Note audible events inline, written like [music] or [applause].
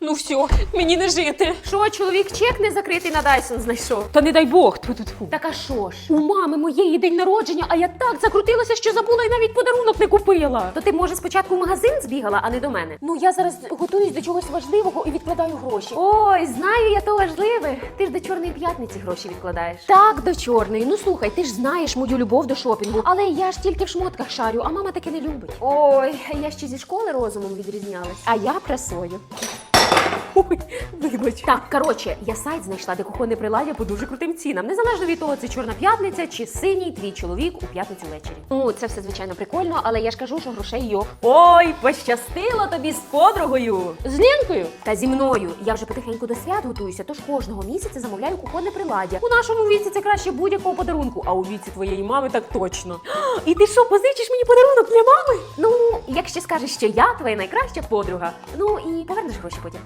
Ну все, мені не жити. Що, чоловік чек не закритий на Дайсон знайшов? Та не дай Бог. Тьфу-тьфу-тьфу. Так а що ж? У мами моєї день народження, а я так закрутилася, що забула і навіть подарунок не купила. То ти, може, спочатку в магазин збігала, а не до мене? Ну я зараз готуюсь до чогось важливого і відкладаю гроші. Ой, знаю я то важливе. Ти ж до чорної п'ятниці гроші відкладаєш. Так, до чорної. Ну слухай, ти ж знаєш мою любов до шопінгу. Але я ж тільки в шмотках шарю, а мама таке не любить. Ой, я ще зі школи розумом відрізнялась. А я пресою. Ой, вибач. Так, коротше, я сайт знайшла, де кухонне приладдя по дуже крутим цінам. Незалежно від того, це чорна п'ятниця чи синій твій чоловік у п'ятницю ввечері. Ну, це все звичайно прикольно, але я ж кажу, що грошей йох. Ой, пощастило тобі з подругою. З Ленкою. Та зі мною я вже потихеньку до свят готуюся, тож кожного місяця замовляю кухонне приладдя. У нашому віці це краще будь-якого подарунку, а у віці твоєї мами так точно. [gasps] І ти що, позичиш мені подарунок для мами? Ну, якщо скажеш, що я твоя найкраща подруга. Ну і повернеш гроші потім.